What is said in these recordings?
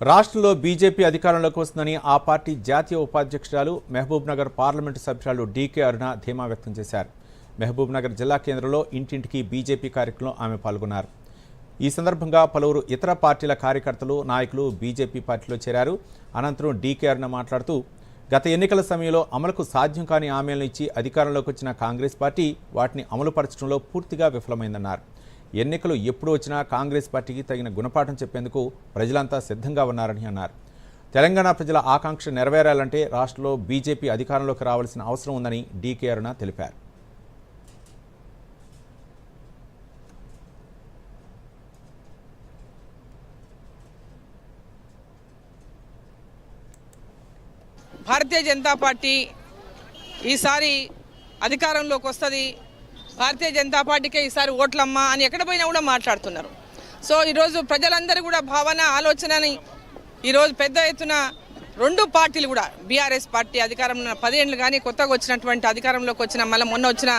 రాష్ట్రంలో బీజేపీ అధికారంలోకి వస్తుందని ఆ పార్టీ జాతీయ ఉపాధ్యక్షురాలు మహబూబ్ నగర్ పార్లమెంటు సభ్యురాలు డీకే అరుణ ధీమా వ్యక్తం చేశారు. మహబూబ్ నగర్ జిల్లా కేంద్రంలో ఇంటింటికి బీజేపీ కార్యక్రమంలో ఆమె పాల్గొన్నారు. ఈ సందర్భంగా పలువురు ఇతర పార్టీల కార్యకర్తలు నాయకులు బీజేపీ పార్టీలో చేరారు. అనంతరం డీకే అరుణ మాట్లాడుతూ గత ఎన్నికల సమయంలో అమలుకు సాధ్యం కాని హామీలను ఇచ్చి అధికారంలోకి వచ్చిన కాంగ్రెస్ పార్టీ వాటిని అమలుపరచడంలో పూర్తిగా విఫలమైందన్నారు. ఎన్నికలు ఎప్పుడు వచ్చినా కాంగ్రెస్ పార్టీకి తగిన గుణపాఠం చెప్పేందుకు ప్రజలంతా సిద్ధంగా ఉన్నారని అన్నారు. తెలంగాణ ప్రజల ఆకాంక్ష నెరవేరాలంటే రాష్ట్రంలో బీజేపీ అధికారంలోకి రావాల్సిన అవసరం ఉందని డీకే అరుణ తెలిపారు. భారతీయ జనతా పార్టీ ఈసారి అధికారంలోకి వస్తుంది. భారతీయ జనతా పార్టీకే ఈసారి ఓట్లమ్మా అని ఎక్కడ పోయినా కూడా మాట్లాడుతున్నారు. సో ఈరోజు ప్రజలందరూ కూడా భావన ఆలోచనని ఈరోజు పెద్ద ఎత్తున రెండు పార్టీలు కూడా బీఆర్ఎస్ పార్టీ అధికారంలో పదేళ్ళు కానీ కొత్తగా వచ్చినటువంటి అధికారంలోకి వచ్చిన మళ్ళీ మొన్న వచ్చిన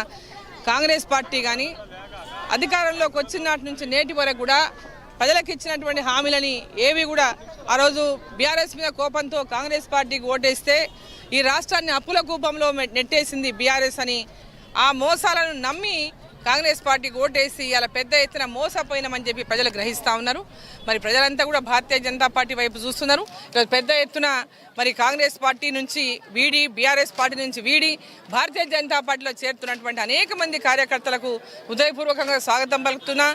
కాంగ్రెస్ పార్టీ కానీ అధికారంలోకి వచ్చిన నాటి నుంచి నేటి వరకు కూడా ప్రజలకు ఇచ్చినటువంటి హామీలని ఏవి కూడా ఆ రోజు బీఆర్ఎస్ మీద కోపంతో కాంగ్రెస్ పార్టీకి ఓటేస్తే ఈ రాష్ట్రాన్ని అప్పుల కూపంలో నెట్టేసింది బీఆర్ఎస్ అని ఆ మోసాలను నమ్మి కాంగ్రెస్ పార్టీకి ఓటేసి ఇలా పెద్ద ఎత్తున మోసపోయినామని చెప్పి ప్రజలు గ్రహిస్తూ ఉన్నారు. మరి ప్రజలంతా కూడా భారతీయ జనతా పార్టీ వైపు చూస్తున్నారు. ఈరోజు పెద్ద ఎత్తున మరి కాంగ్రెస్ పార్టీ నుంచి వీడి బీఆర్ఎస్ పార్టీ నుంచి వీడి భారతీయ జనతా పార్టీలో చేరుతున్నటువంటి అనేక మంది కార్యకర్తలకు హృదయపూర్వకంగా స్వాగతం పలుకుతున్నా.